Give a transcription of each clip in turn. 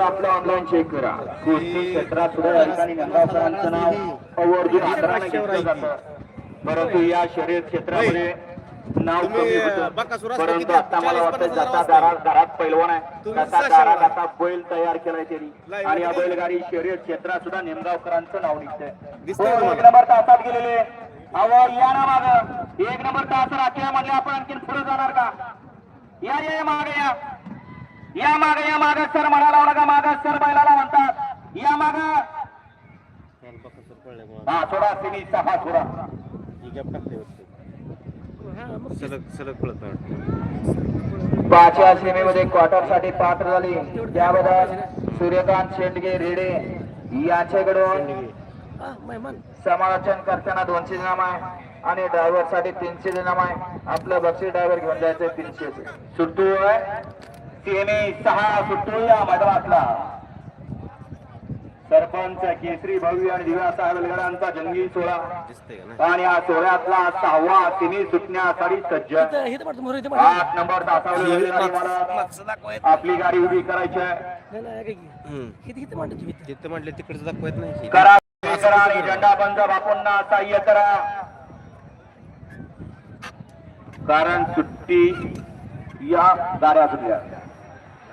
आपलं online check करा क्षेत्रात सुद्धा या ठिकाणी गंगावकरांचं नाव आवर्जून आदराने घेतलं जातं परंतु या शर्यत क्षेत्रामध्ये नाव कमी होतं परंतु आता मला वाटतं जाता दारात दारात पैलवान आहे तुम्ही दारात आता बैल तयार केलाय त्यांनी आणि या बैलगाडी शर्यत क्षेत्रात सुद्धा नेमगावकरांचं नाव निघतंय एक नंबर तासात गेलेले अहो या ना माग एक नंबर तास राखल्या आपण आणखीन पुढे जाणार का या या मागे या या माग या माग सर म्हणाला नका माग सर बैलाला म्हणतात. या माग. हा सोडा सिनी सहा सोडा. सलग सलग पळत पाचव्या सीमेमध्ये क्वार्टरसाठी पात्र झाली. त्याबद्दल सूर्यकांत शेंडगे रेडे यांच्याकडून समालोचन करताना दोनशे इनाम आहे आणि ड्रायव्हरसाठी तीनशे इनाम आहे. आपलं बक्षीस ड्रायव्हर घेऊन जायचं तीनशे सुट्टू आहे. सीमे सहा सुट्टू या मैदानातला सरपंच केसरी भव्य आणि दिव्या साहेब वेलगडांचा जंगी सोहळा. आणि या सोहळ्यातला सहावा सिमी सुटण्यासाठी सज्ज. आठ नंबर तासावली आपली गाडी उभी करायची आहे. म्हटलं तिकडचं दाखवत नाही करा करा आणि झेंडा बंद बापूंना सहाय्य करा. कारण सुट्टी या गाड्या सुटल्या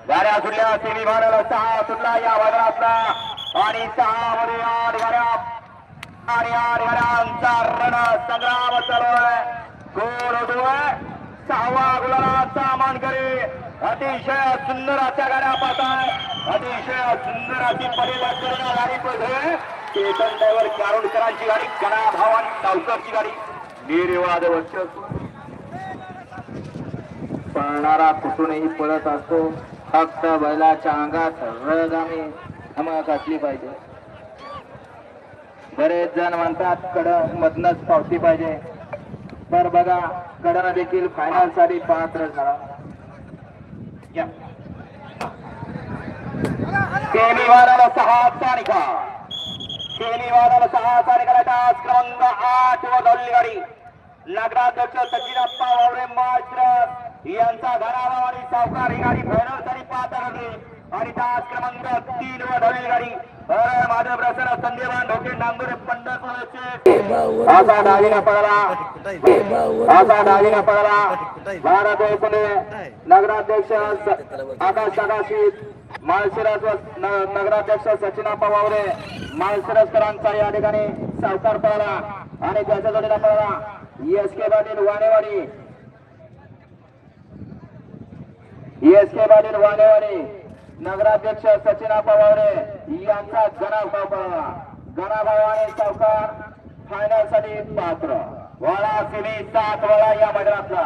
गाड्या सुटल्या सेमी भागाला सहा सुटला या भागातला आणि सहा मध्ये आठ गाड्या आणि आठ गाड्यांचा रण संग्राम चालू आहे गोल होतोय सहावा गुलाबाचा मानकरी. अतिशय सुंदर अशा गाड्या पाहताय अतिशय सुंदर अशी परिवर्तन गाडी पडते. चेतन ड्रायव्हर कारोडकरांची गाडी गणा भावान टावकरची गाडी. निर्वाद वर्ष पळणारा कुठूनही पळत असतो. फक्त बैलाच्या अंगात रग आणि धमक असली पाहिजे. बरेच जण म्हणतात कड मधनच पावती पाहिजे. तर बघा कडन देखील फायनलसाठी पात्र झाला. शनिवाराला सहा चा शनिवाराला सहा चा निकाल क्रमांक आठ वर धावलेली गाडी नगराध्यक्ष सचिन अप्पा वावरे मात्र यांचा घरावा आणि सावकार ही गाडी फायनलसाठी पाहत राहिली आणि तास क्रमांक तीन व धावलेली गाडी. हर माधव प्रसन्न संदेवान ढोके नांदुरे पंढरपूरचे. असा डावीला पडला असा डावीला पडला भारत एकूणे नगराध्यक्ष आकाश आकाशित माळशिरस व नगराध्यक्ष सचिना पवावरे माळशिरसकरांचा या ठिकाणी सावकार पळाला. आणि त्याच्या जोडीला पळाला. S K Patil Wanewadi. S K Patil Wanewadi नगराध्यक्ष सचिन वावरे यांचा गणाभाव पळाला गणाभाव आणि सावकार फायनलसाठी पात्र. वळा सिमी सात वळा या मैदानातला.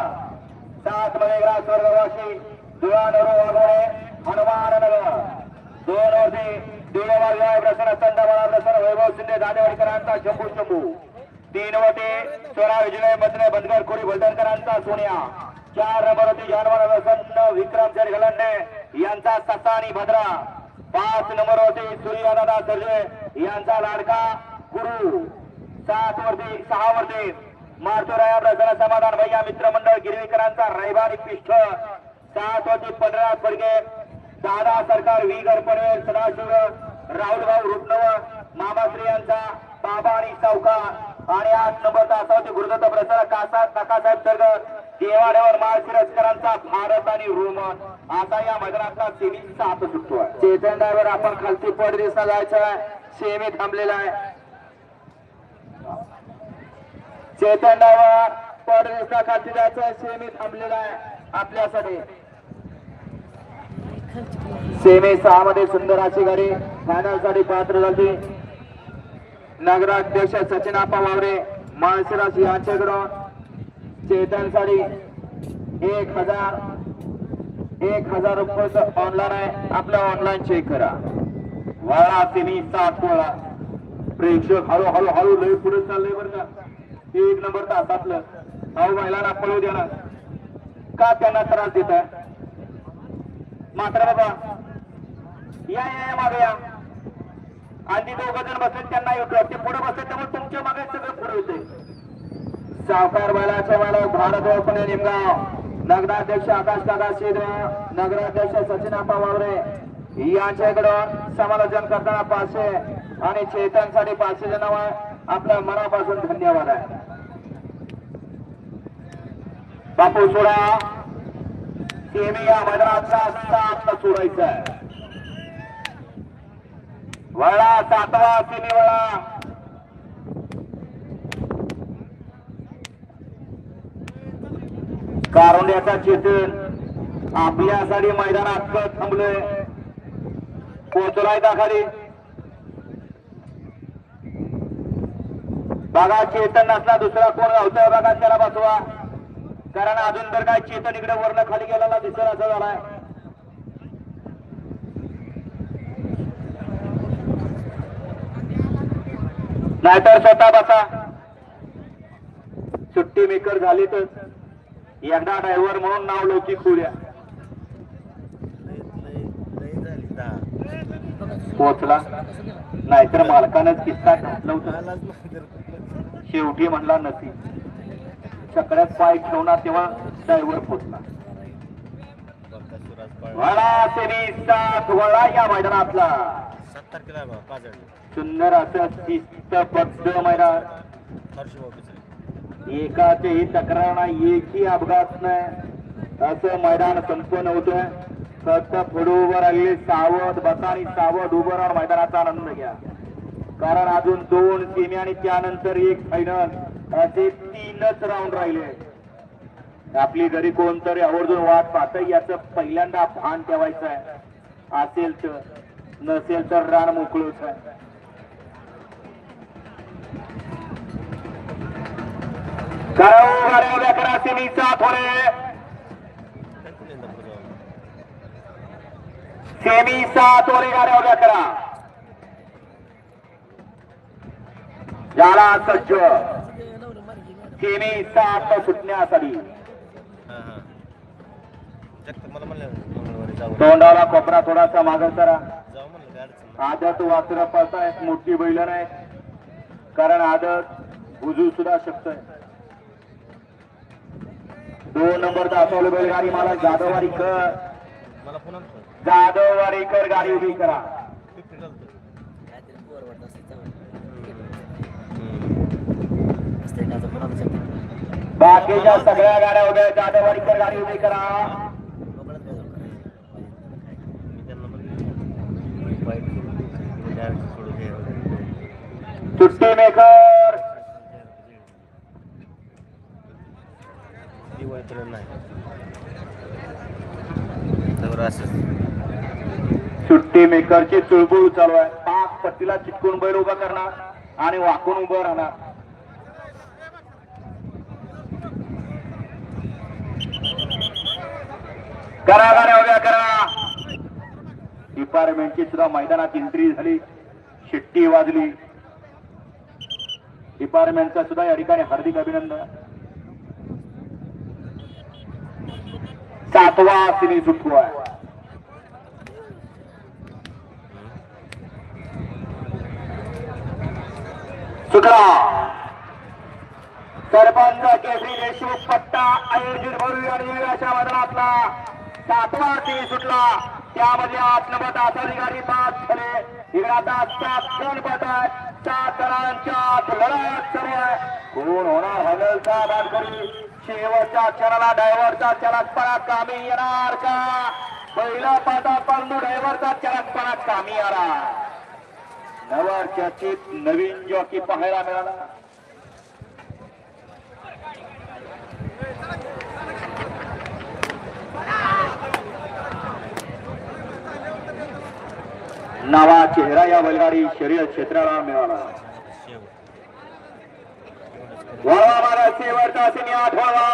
सात मध्ये स्वर्गवासी दुळानरू वाघोळे हनुमान नगर दोन वरती दिवळा विवाह प्रसन्न चंदाबाळा प्रसन्न वैभव शिंदे दादेवाडीकरांचा शंभू शंभू. तीन वटे स्वरा विजय मधने बंदगर खोडी भलदनकरांचा सोनिया. चार नंबर होती जानवर प्रसन्न विक्रम जडगलंडे यांचा ससा आणि भद्रा. पाच नंबर होती सूर्यदादा सर्जे. यांचा लाडका गुरु. सात वरती सहा वरती. मारतोराया प्रसन्न समाधान. भैया मित्रमंडळ गिरवीकरांचा रैवारी पिष्ठ. सात वरती पंधरा स्वर्गे दादा सरकार वी गडपडे सदाशिव राहुल भाऊ रुपनव मामाश्री यांचा बाबा आणि सावकार. आणि आठ नंबर तासावरती गुरुदत्त प्रसाद कासा काकासाहेब सरगर देवाड्यावर माळशिरसकरांचा भारत आणि रोमन आता या मैदानातला सेमी सात सुटतो आहे चेतन डायव्हर आपण खालती पडदिसला जायचं आहे. सेमी थांबलेला आहे. चेतन ड्रायव्हर पडदिसला खालती जायचं आहे. सेमी थांबलेला आहे आपल्यासाठी. सेमी सहा मध्ये सुंदर अशी गाडी फायनलसाठी पात्र झाली. नगराध्यक्ष सचिनाप्पा वावरे माळशिराज यांच्याकडून चेतन साडी एक हजार एक हजार रुपये ऑनलाईन आहे. आपल्या ऑनलाईन चेक करा. वारा सेमी सात वळा. प्रेक्षक हळू हळू हळू लय पुढे चाललंय बरं का. एक नंबर तासातलं भाऊ महिलांना पळू द्या ना. का त्यांना त्रास देत मात्र बाबा या या या मागे या. आणि दोघ जण बसेल त्यांना येतो ते पुढे बसेल त्यामुळे तुमच्या मागे सगळं पुढे होते सावकार बैलाच्या मालक भारत पुणे निमगाव. नगराध्यक्ष आकाश काका सिद्ध नगराध्यक्ष सचिन आप्पा वावरे. यांच्याकडून समालोचन करताना पाचशे आणि चेतनसाठी पाचशे नाव आपल्या मनापासून धन्यवाद आहे. बापू सोडा. सेमी या मैदानाचा सात सोडायचा वळा सातवा सेमी वळा. कारुंड्याचा चेतन. आपल्यासाठी मैदानात थांबलोय. पोहोचलाय खाली बघा चेतन नसला दुसरा कोण गावतोय बघा त्याला बसवा. कारण अजून तर काय चेतन इकडे वरण खाली गेलेला दिसत असं झालाय. नाहीतर स्वतः बसा. सुट्टी मेकर झाली तर. एकदा ड्रायव्हर म्हणून नाव लौकिक होऊया. पोहोचला. नाहीतर मालकानंच किस्सा घातला होता. शेवटी म्हणला नसी चकड्यात पाय ठेवणार तेव्हा ड्रायव्हर पोचला वळा सेमी सात वळा या मैदानातला. सुंदर असं शिस्तबद्ध मैदान. एकाचेही तक्रार नाही एकही अपघात नाही. असं मैदान संपन्न होतं फक्त पुढे उभं राहिले सावध बसा आणि सावध उभं राहून मैदानाचा आनंद घ्या. कारण अजून दोन सेमी आणि त्यानंतर एक फायनल असे तीनच राऊंड राहिले. आपली घरी कोणतरी आवर्जून वाट पाहत याचं पहिल्यांदा भान ठेवायचं आहे असेल तर नसेल तर रान मोकळूच आहे. करा गाड्या उभ्या करा सेमीचा थोडे. सेमी सात वर गाड्या उभ्या करा. झाला सज्ज. सेमी सात सुटण्यासाठी. मला म्हणलं तोंडाला कोपरा थोडासा मागं करा. जाऊ म्हणलं काय अडचण आदत वासरा पळतायत मोठी बैल नाही कारण आदत बुजू सुद्धा शकतोय. दोन नंबर दाखवलं बैलगाडी मला फोन. जाधववारीकर गाडी उभी करा. बाकीच्या सगळ्या गाड्या उभ्या आहेत. जाधववारीकर गाडी उभी करा मी त्यांना म्हणलं वाईट करून तुम्ही direct सोडून द्या वगैरे. सुट्टी मेकर ती वाईट तर नाही. तर सुट्टी मेकरची चुळबुळ चालू आहे. पाक पट्टीला चिटकून बैल उभा करणार आणि वाकून उभं राहणार. करा गाड्या उभ्या करा. डिपार्टमेंटची सुद्धा मैदानात एंट्री झाली. शिट्टी वाजली. डिपार्टमेंटचा सुद्धा या ठिकाणी हार्दिक अभिनंदन. सातवा सिनी सुटू आहे. सुटला सरपंच केसरी देशमुख पट्टा आयोजित भरू आणि अशा मैदानातला सातवा टी सुटला. त्यामध्ये आठ नंबर अधिकारी पाच झाले इकडे आता सात जण पट आहेत. सात जणांच्या आत लढत सुरू आहे. कोण होणार हगलचा बाटकरी शेवटच्या क्षणाला ड्रायव्हरचा चलकपणा कामी येणार का? पहिला पाटा परंतु ड्रायव्हरचा चलकपणा कामी आला नवर चर्चित नवीन जॉकी पाहायला मिळाला. नवा चेहरा या बैलगाडी शरीर क्षेत्राला मिळाला. वळवा मारा शेवटचा सिने आठ वळवा.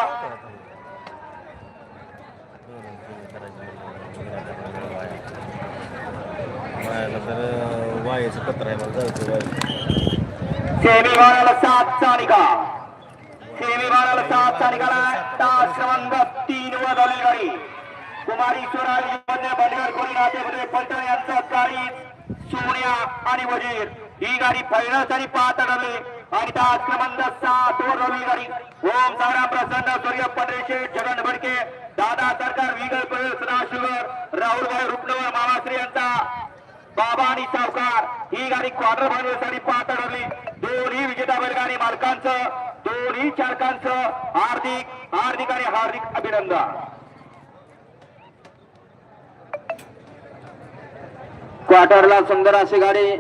तर वायाचं पत्र आहे मला जायचं वाया सेमी मारायला सातचा निकाल. सेमी मारायला सातचा निकाला तास क्रमांक तीन वर झाली गाडी. कुमारी स्वराजमध्ये बंडगर कोणी नातेमध्ये पलटण यांचा गाडी सोन्या आणि वजीर. ही गाडी फायनलसाठी पाहत ठरली आणि तास क्रमांक सात वर रवी गाडी ओम सारा प्रसन्न सूर्य पंधरेशे जगन भडके दादा सरकार विगल पळेल सदाशिवर राहुलभाई रुपनवर मामाश्री यांचा बाबा आणि सावकार. ही गाडी क्वार्टर फायनलसाठी पात्र ठरली. दोन्ही विजेता बैलगाडी मालकांचं दोन्ही चालकांचं हार्दिक हार्दिक आणि हार्दिक अभिनंदन. क्वार्टरला सुंदर अशी गाडी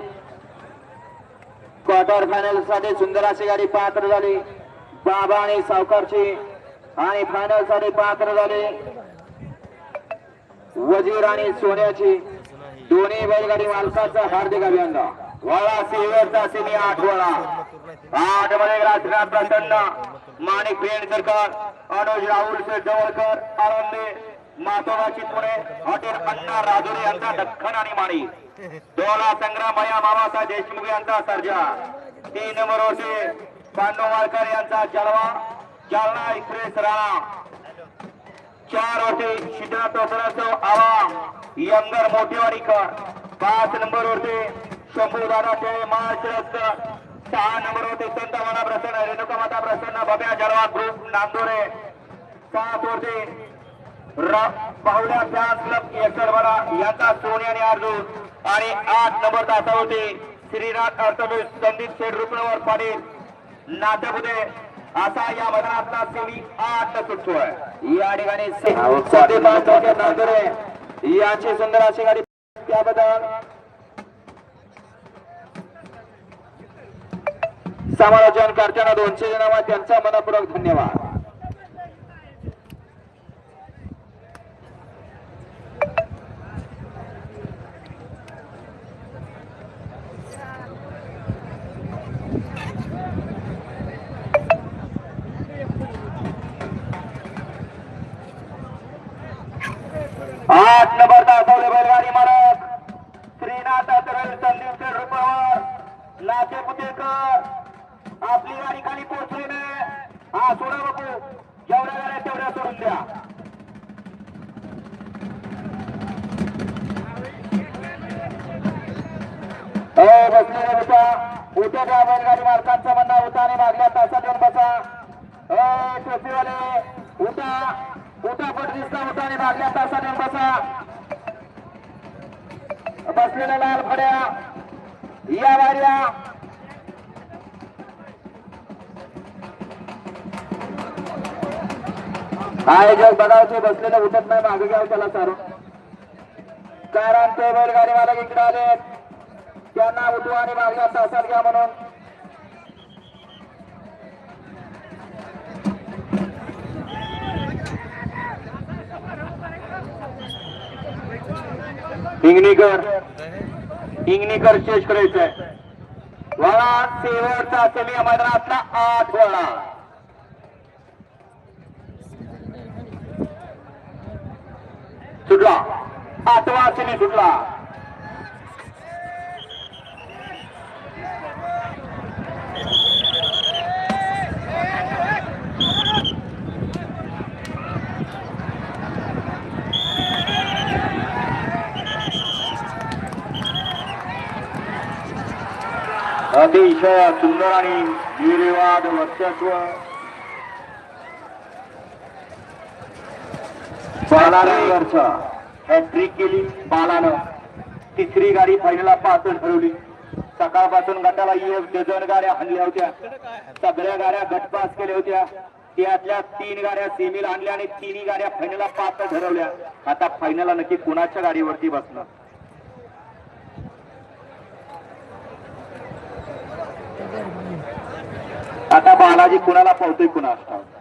क्वार्टर फायनलसाठी सुंदर अशी गाडी पात्र झाली. बाबा आणि सावकारची आणि फायनलसाठी पात्र झाले. वजीर आणि सोन्याची दोन्ही बैलगाडी मालकाचा हार्दिक अभिनंदन. वळा सिल्वरचा सेमी आठ वळा. आठमध्ये राजनाथ प्रसन्न. माणिक पेण सरकार अनुज राहुल शेठ जवळकर आनंदे मातोबाची पुणे हॉटेल अण्णा राजुरे यांचा दख्खन आणि माणी दोला संग्राम मया मामासाहेब देशमुख यांचा सर्जा. तीन नंबर होते पांडू माळकर यांचा जलवा. जालना एक्सप्रेस राणा. चार होते शिदा तोसराचं आवा यंगर मोठेवाडीकर पाच नंबर होते शंभू दादा शेळे महाराष्ट्र सहा नंबर होते संत माता प्रसन्न रेणुका माता प्रसन्न बब्या जलवा ग्रुप नांदोरे. सात होते पाहुण्या फॅन्स क्लब यांचा सोने आणि अर्जुन आणि आठ नंबर तासा होते श्रीनाथ अर्थमेश संदीप शेठ रुपनवर पाटील. नाटकमध्ये असा या मैदानातला सेमी आठ सुटतोय या ठिकाणी यांची सुंदर अशी गाडी त्याबद्दल. समालोचन करताना दोनशे जणांना त्यांचा मनपूर्वक धन्यवाद. आठ नंबर दाखवले बैलगाडी मालक. श्रीनाथ अतरल संदीप रुपवर नाचे पुतेकर. आपली गाडी खाली पोहोचली नाही हा सोडा बघू जेवढ्या गाड्या तेवढ्या सोडून द्या. ए बसलेले बेटा उठ्या त्या बैलगाडी मालकांचा म्हणणं होता आणि मागल्या तासात येऊन बसा. हो, ए टोपीवाले उठा. उठा दिसता उठा आणि मागल्या तासाने बसा. बसलेल्या लाल फड्या या वाड्या आयोजक बघावचे बसलेले उठत नाही मागे घ्यावं त्याला सारून कारण ते बैलगाडी मालक इकडे आले त्यांना उठवा आणि मागल्या तासात घ्या म्हणून. हिंगणीकर हिंगणीकर शेष करायचंय. वळा शेवटचा सेमी या मैदानातला आठ वळा. सुटला. आठवा सेमी सुटला. अतिशय सुंदर आणि निर्वाद वर्चस्व हॅट्रिक केली बालानं. तिसरी गाडी फायनलला पाचन ठरवली. सकाळपासून गटाला एक डझन गाड्या आणल्या होत्या. सगळ्या गाड्या गटपास केल्या होत्या. त्यातल्या तीन गाड्या सेमीला आणल्या आणि तिन्ही गाड्या फायनलला पाच ठरवल्या. आता फायनलला नक्की कुणाच्या गाडीवरती बसणार? आता बालाजी कुणाला पावतोय कुणा असतात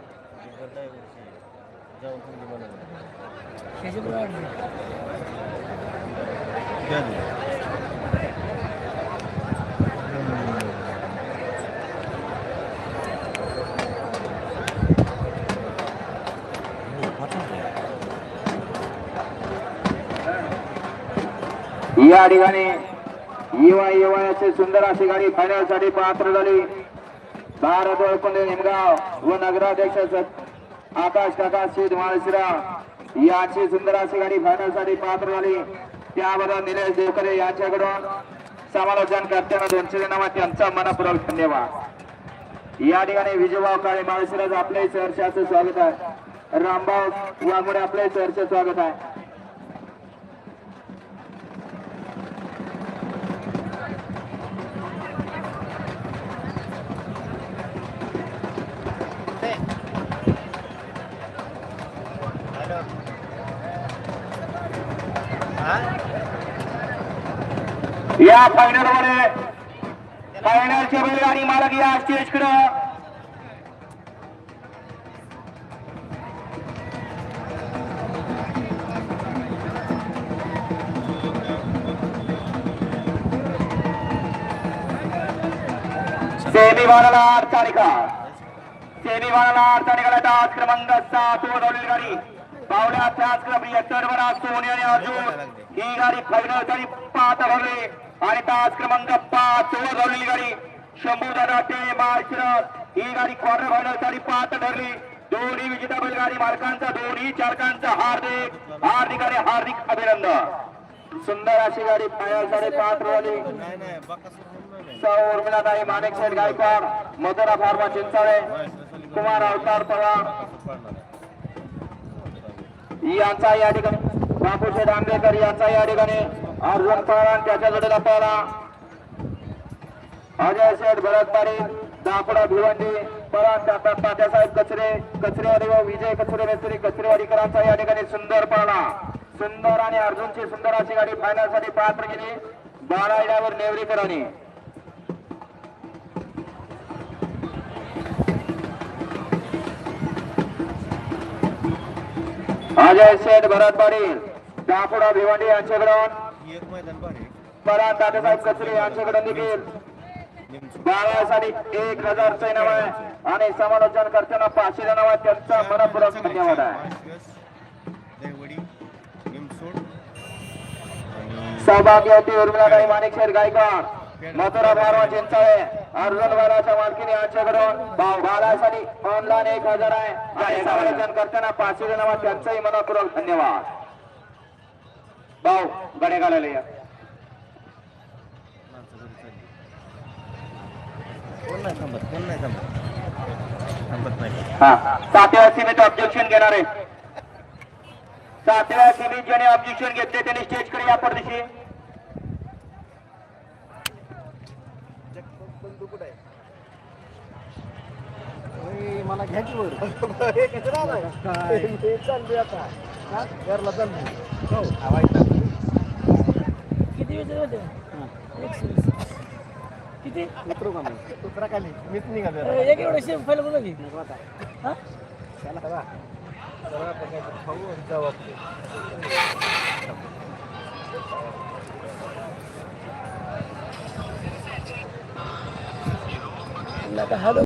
या ठिकाणी युवा युवाचे सुंदर अशी गाडी फायनलसाठी पात्र झाली. भारत वळकुंडे निमगाव व नगराध्यक्ष आकाश काका शेठ माळशिरा याची सुंदर अशी गाडी फायनलसाठी पात्र झाली. त्याबरोबर निलेश देवकरे यांच्याकडून समालोचन करताना दोनशे जणांना त्यांचा मनपूर्वक धन्यवाद. या ठिकाणी विजयभाव काळे माळशिराज आपले चर्चाचं स्वागत आहे. रामभाऊ यामुळे आपले सहर्ष स्वागत आहे. या फायनलमध्ये फायनलचे बैलगाडी मालक या स्टेजकडे सेमी बाळाला अडचणी का सेमी बाळाला अडचणी क्रमांक सात वर गाडी. पावल्या त्याच क्रमांक सोने आणि अर्जुन. ही गाडी फायनल तरी पाहता भरली. आणि तास क्रमांक पाच वर धावलेली गाडी. शंभू दाटे माळशिरस ही गाडी क्वार्टर फायनलसाठी पाच ठरली दोन्ही विजेता बैलगाडी मालकांचा दोन्ही चालकांचा हार्दिक हार्दिक आणि हार्दिक अभिनंदन. सुंदर अशी गाडी फायनलसाठी पाच झाली. उर्मिला नाही माणिक शेठ गायकवाड मधुरा फार्मा चिंचाळे कुमार अवतार पवार. यांचा या ठिकाणी बापूशेठ आंबेकर यांचा या ठिकाणी अर्जुन पवार त्याच्या जोडीला पळा अजय शेठ भरत पाटील दाखवडा भिवंडी परात डॉक्टर तात्यासाहेब कचरे कचरेवाडी व विजय कचरे मेस्त्री कचरेवाडीकरांचा या ठिकाणी सुंदर पाळा सुंदर आणि अर्जुनची सुंदर अशी गाडी फायनलसाठी पात्र गेली बारा ड्रायव्हर नेवरीकरांनी. अजय शेठ भरत पाटील दाखवडा भिवंडी यांच्याकडून परात तात्यासाहेब कचरे यांच्याकडून देखील निमसोड बाळासाठी एक हजारचं नाव आहे. आणि समालोचन करताना पाचशे नाव आहे त्यांचा मनपूर्वक धन्यवाद आहे. आणि सौभाग्यवती उर्मिलाताई माणिकशेर गायकवाड मथुरा फार्मा चिंचाळे अर्जुन बालाच्या मालकीने यांच्याकडून बाळासाठी ऑनलाईन एक हजार आहे. आणि समालोचन करताना पाचशे आहे त्यांचाही मनपूर्वक धन्यवाद भाऊ गडे घालायला या माणसं घरी चालली कोण नाही थांबत कोण नाही थांबत थांबत? नाही. हा. सातव्या सीमेत ऑब्जेक्शन घेणारे सातव्या सीमेत ज्याने ऑब्जेक्शन घेतले त्यांनी स्टेजकडे या परदेशी. मला घ्यायची वर. हे हे चालली आता. हा? घरला चालली किती वेळ होते. एकशे वीस किती? उतरू का मग? उतरा खाली. मीच निघालो. एक एवढे शेप फाईल बघा की. हा? चला. चला. चला आता काय तर खाऊ आणि जाऊ आपण. नका हॅलो